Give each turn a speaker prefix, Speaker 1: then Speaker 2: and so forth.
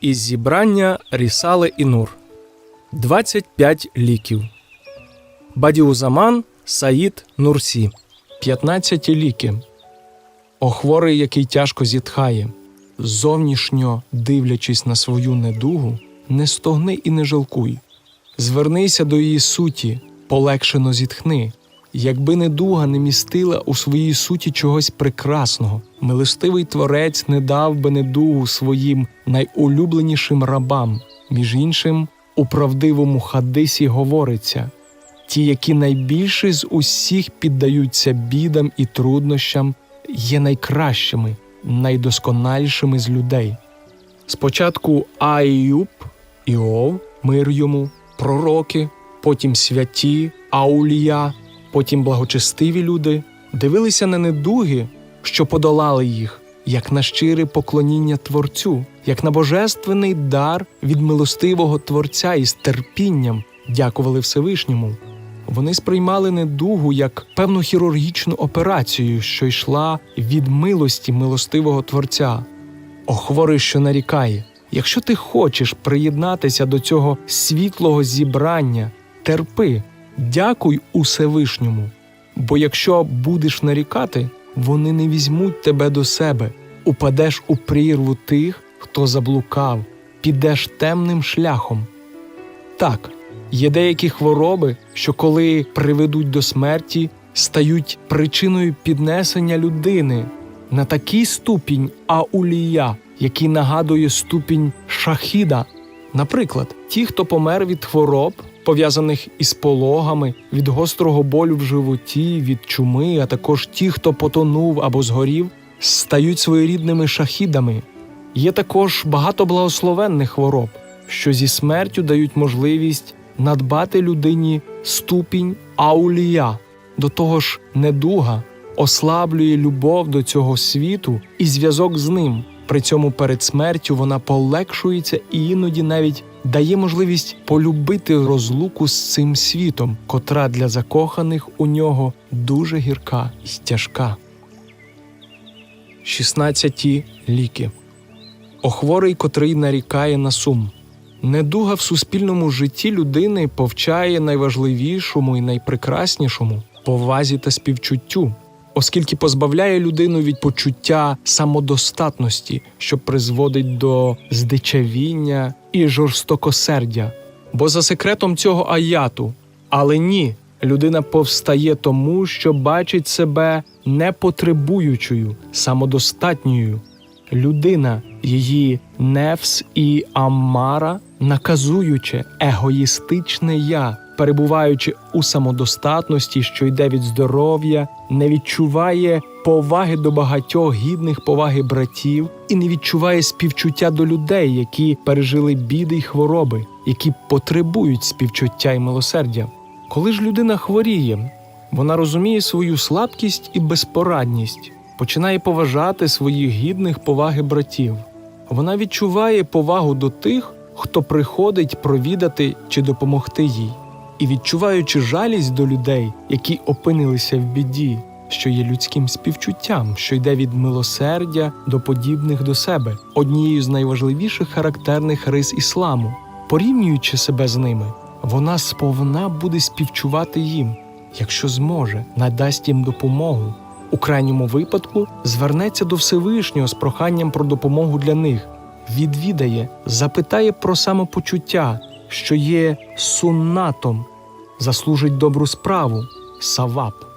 Speaker 1: Із зібрання Рісали і Нур 25 ліків. Бадіузаман Саїд Нурсі 15 ліки. Охворий, який тяжко зітхає, зовнішньо дивлячись на свою недугу, не стогни і не жалкуй. Звернися до її суті, полегшено зітхни. Якби недуга не містила у своїй суті чогось прекрасного, милостивий творець не дав би недугу своїм найулюбленішим рабам. Між іншим, у правдивому хадисі говориться ті, які найбільше з усіх піддаються бідам і труднощам, є найкращими, найдосконалішими з людей. Спочатку Айюб, Іов, мир йому, пророки, потім святі, аулія, потім благочестиві люди дивилися на недуги, що подолали їх, як на щире поклоніння Творцю, як на божественний дар від милостивого Творця і з терпінням дякували Всевишньому. Вони сприймали недугу як певну хірургічну операцію, що йшла від милості милостивого Творця. О, хворий, що нарікає, якщо ти хочеш приєднатися до цього світлого зібрання, терпи, дякуй Усевишньому, бо якщо будеш нарікати, вони не візьмуть тебе до себе, упадеш у прірву тих, хто заблукав, підеш темним шляхом. Так, є деякі хвороби, що коли приведуть до смерті, стають причиною піднесення людини на такий ступінь аулія, який нагадує ступінь шахіда. Наприклад, ті, хто помер від хвороб, пов'язаних із пологами, від гострого болю в животі, від чуми, а також ті, хто потонув або згорів, стають своєрідними шахідами. Є також багато благословенних хвороб, що зі смертю дають можливість надбати людині ступінь аулія. До того ж, недуга ослаблює любов до цього світу і зв'язок з ним. При цьому перед смертю вона полегшується і іноді навіть дає можливість полюбити розлуку з цим світом, котра для закоханих у нього дуже гірка і тяжка. 16 ліки. Охворий, котрий нарікає на сум. Недуга в суспільному житті людини повчає найважливішому і найпрекраснішому повазі та співчуттю, оскільки позбавляє людину від почуття самодостатності, що призводить до здичавіння і жорстокосердя. Бо за секретом цього аяту, але ні, людина повстає тому, що бачить себе непотребуючою, самодостатньою. Людина, її нефс і аммара, наказуюче, егоїстичне я, перебуваючи у самодостатності, що йде від здоров'я, не відчуває поваги до багатьох гідних поваги братів і не відчуває співчуття до людей, які пережили біди й хвороби, які потребують співчуття й милосердя. Коли ж людина хворіє, вона розуміє свою слабкість і безпорадність, починає поважати своїх гідних поваги братів. Вона відчуває повагу до тих, хто приходить провідати чи допомогти їй, і відчуваючи жалість до людей, які опинилися в біді, що є людським співчуттям, що йде від милосердя до подібних до себе, однією з найважливіших характерних рис ісламу, порівнюючи себе з ними, вона сповна буде співчувати їм, якщо зможе, надасть їм допомогу. У крайньому випадку звернеться до Всевишнього з проханням про допомогу для них, відвідає, запитає про самопочуття, що є суннатом, заслужить добру справу, савап.